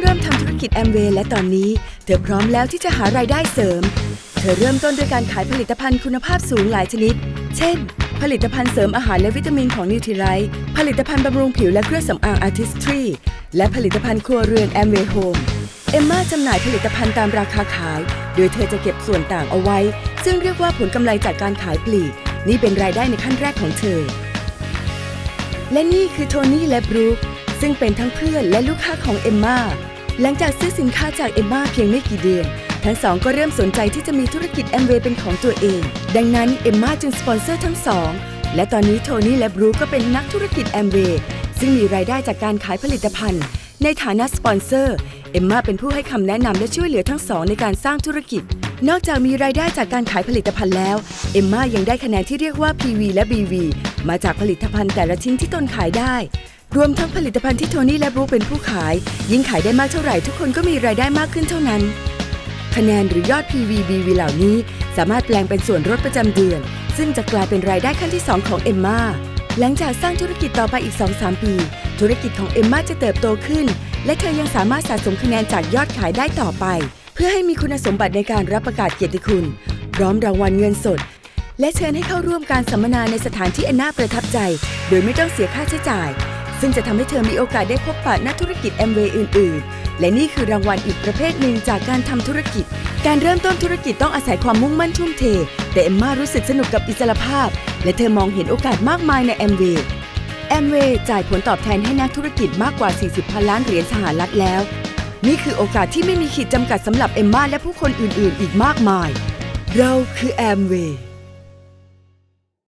เริ่มทำธุรกิจแอมเวย์และตอนนี้ เธอพร้อมแล้วที่จะหารายได้เสริม เธอเริ่มต้นด้วยการขายผลิตภัณฑ์คุณภาพสูงหลายชนิด เช่น ผลิตภัณฑ์เสริมอาหารและวิตามินของนิวทรไลท์ผลิตภัณฑ์บำรุงผิวและเครื่องสำอางอาร์ติสทรีและผลิตภัณฑ์ครัวเรือนแอมเวย์โฮมเอมมาจำหน่ายผลิตภัณฑ์ตามราคาขาย โดยเธอจะเก็บส่วนต่างเอาไว้ ซึ่งเรียกว่าผลกำไรจากการขายปลีก นี่เป็นรายได้ในขั้นแรกของเธอ และนี่คือโทนี่และบรูคซึ่งเป็นทั้งเพื่อนและลูกค้าของเอมมา หลังจากซื้อสินค้าจากเอมมาเพียงไม่กี่เดือน ทั้งสองก็เริ่มสนใจที่จะมีธุรกิจแอมเวย์เป็นของตัวเอง ดังนั้นเอมมาจึงสปอนเซอร์ทั้งสอง และตอนนี้โทนี่และบรูคก็เป็นนักธุรกิจแอมเวย์ซึ่งมีรายได้จากการขายผลิตภัณฑ์ ในฐานะสปอนเซอร์ เอมมาเป็นผู้ให้คำแนะนำและช่วยเหลือทั้งสองในการสร้างธุรกิจ นอกจากมีรายได้จากการขายผลิตภัณฑ์แล้ว เอมมายังได้คะแนนที่เรียกว่า PV และ BV มาจากผลิตภัณฑ์แต่ละชิ้นที่ตนขายได้ รวมทั้งผลิตภัณฑ์ที่โทนี่และบรูคเป็นผู้ขาย ยิ่งขายได้มากเท่าไหร่ทุกคนก็มีรายได้มากขึ้นเท่านั้น คะแนนหรือยอด PV BV เหล่านี้สามารถแปลงเป็นส่วนลดประจำเดือน ซึ่งจะกลายเป็นรายได้ขั้นที่ 2 ของเอมมาหลังจากสร้างธุรกิจต่อไปอีก 2-3 ปี ธุรกิจของเอมมาจะเติบโตขึ้น และเธอยังสามารถสะสมคะแนนจากยอดขายได้ต่อไป เพื่อให้มีคุณสมบัติในการรับประกาศเกียรติคุณ พร้อมรางวัลเงินสด และเชิญให้เข้าร่วมการสัมมนาในสถานที่อันน่าประทับใจ โดยไม่ต้องเสียค่าใช้จ่าย ซึ่งจะทำให้เธอมีโอกาสได้พบปะนักธุรกิจแอมเวย์อื่น ๆ และนี่คือรางวัลอีกประเภทหนึ่งจากการทำธุรกิจ การเริ่มต้นธุรกิจต้องอาศัยความมุ่งมั่นทุ่มเท แต่เอมมารู้สึกสนุกกับอิสรภาพ และเธอมองเห็นโอกาสมากมายในแอมเวย์แอมเวย์จ่ายผลตอบแทนให้นักธุรกิจมากกว่า 40พันล้านเหรียญสหรัฐแล้ว นี่คือโอกาสที่ไม่มีขีดจำกัดสำหรับเอมมาและผู้คนอื่น ๆ อีกมากมาย เราคือแอมเวย์